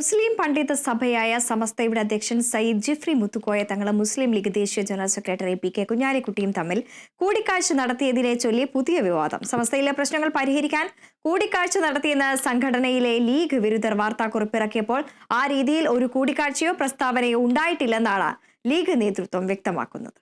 മുസ്ലിം പണ്ഡിത സഭയായ സമസ്തയുടെ അധ്യക്ഷൻ സയ്യിദ് ജിഫ്രി മുത്തുക്കോയ തങ്ങളും മുസ്ലിം ലീഗ് ദേശീയ ജനറൽ സെക്രട്ടറി പി കെ കുഞ്ഞാലിക്കുട്ടിയും തമ്മിൽ കൂടിക്കാഴ്ച നടത്തിയതിനെ ചൊല്ലി പുതിയ വിവാദം. സമസ്തയിലെ പ്രശ്നങ്ങൾ പരിഹരിക്കാൻ കൂടിക്കാഴ്ച നടത്തിയെന്ന് സംഘടനയിലെ ലീഗ് വിരുദ്ധർ വാർത്താക്കുറിപ്പിറക്കിയപ്പോൾ ആ രീതിയിൽ ഒരു കൂടിക്കാഴ്ചയോ പ്രസ്താവനയോ ഉണ്ടായിട്ടില്ലെന്നാണ് ലീഗ് നേതൃത്വം വ്യക്തമാക്കുന്നത്.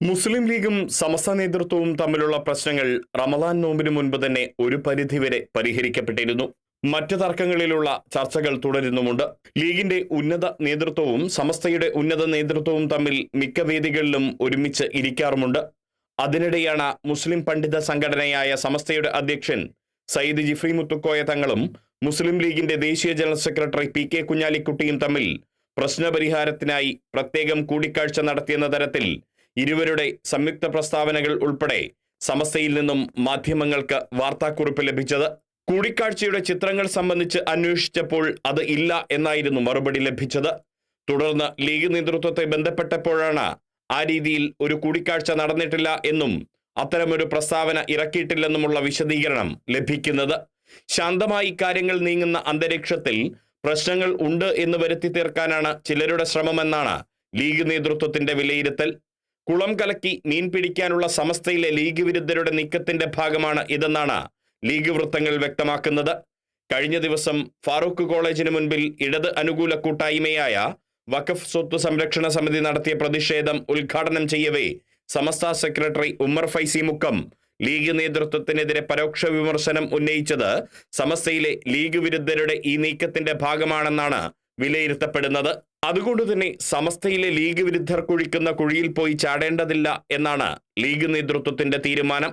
മുസ്ലിം ലീഗും സമസ്ത നേതൃത്വവും തമ്മിലുള്ള പ്രശ്നങ്ങൾ റമദാൻ നോമ്പിന് മുൻപ് തന്നെ ഒരു പരിധിവരെ പരിഹരിക്കപ്പെട്ടിരുന്നു. മറ്റ് തർക്കങ്ങളിലുള്ള ചർച്ചകൾ തുടരുന്നുമുണ്ട്. ലീഗിന്റെ ഉന്നത നേതൃത്വവും സമസ്തയുടെ ഉന്നത നേതൃത്വവും തമ്മിൽ മിക്ക വേദികളിലും ഒരുമിച്ച് ഇരിക്കാറുമുണ്ട്. അതിനിടെയാണ് മുസ്ലിം പണ്ഡിത സംഘടനയായ സമസ്തയുടെ അധ്യക്ഷൻ സയ്യിദ് ജിഫ്രി മുത്തുക്കോയ തങ്ങളും മുസ്ലിം ലീഗിന്റെ ദേശീയ ജനറൽ സെക്രട്ടറി പി കെ കുഞ്ഞാലിക്കുട്ടിയും തമ്മിൽ പ്രശ്നപരിഹാരത്തിനായി പ്രത്യേകം കൂടിക്കാഴ്ച നടത്തിയെന്ന തരത്തിൽ ഇരുവരുടെ സംയുക്ത പ്രസ്താവനകൾ ഉൾപ്പെടെ സമസ്തയിൽ നിന്നും മാധ്യമങ്ങൾക്ക് വാർത്താക്കുറിപ്പ് ലഭിച്ചത്. കൂടിക്കാഴ്ചയുടെ ചിത്രങ്ങൾ സംബന്ധിച്ച് അന്വേഷിച്ചപ്പോൾ അത് ഇല്ല എന്നായിരുന്നു മറുപടി ലഭിച്ചത്. തുടർന്ന് ലീഗ് നേതൃത്വത്തെ ബന്ധപ്പെട്ടപ്പോഴാണ് ആ രീതിയിൽ ഒരു കൂടിക്കാഴ്ച നടന്നിട്ടില്ല എന്നും അത്തരമൊരു പ്രസ്താവന ഇറക്കിയിട്ടില്ലെന്നുമുള്ള വിശദീകരണം ലഭിക്കുന്നത്. ശാന്തമായി കാര്യങ്ങൾ നീങ്ങുന്ന അന്തരീക്ഷത്തിൽ പ്രശ്നങ്ങൾ ഉണ്ട് എന്ന് വരുത്തി തീർക്കാനാണ് ചിലരുടെ ശ്രമമെന്നാണ് ലീഗ് നേതൃത്വത്തിന്റെ വിലയിരുത്തൽ. കുളം കലക്കി മീൻ പിടിക്കാനുള്ള സമസ്തയിലെ ലീഗ് വിരുദ്ധരുടെ നീക്കത്തിന്റെ ഭാഗമാണ് ഇതെന്നാണ് ലീഗ് വൃത്തങ്ങൾ വ്യക്തമാക്കുന്നത്. കഴിഞ്ഞ ദിവസം ഫാറൂഖ് കോളേജിന് മുൻപിൽ ഇടത് അനുകൂല കൂട്ടായ്മയായ വഖഫ് സ്വത്ത് സംരക്ഷണ സമിതി നടത്തിയ പ്രതിഷേധം ഉദ്ഘാടനം ചെയ്യവേ സമസ്ത സെക്രട്ടറി ഉമ്മർ ഫൈസി മുക്കം ലീഗ് നേതൃത്വത്തിനെതിരെ പരോക്ഷ വിമർശനം ഉന്നയിച്ചത് സമസ്തയിലെ ലീഗ് വിരുദ്ധരുടെ ഈ നീക്കത്തിന്റെ ഭാഗമാണെന്നാണ് വിലയിരുത്തപ്പെടുന്നത്. അതുകൊണ്ട് തന്നെ സമസ്തയിലെ ലീഗ് വിരുദ്ധർ കുഴിക്കുന്ന കുഴിയിൽ പോയി ചാടേണ്ടതില്ല എന്നാണ് ലീഗ് നേതൃത്വത്തിന്റെ തീരുമാനം.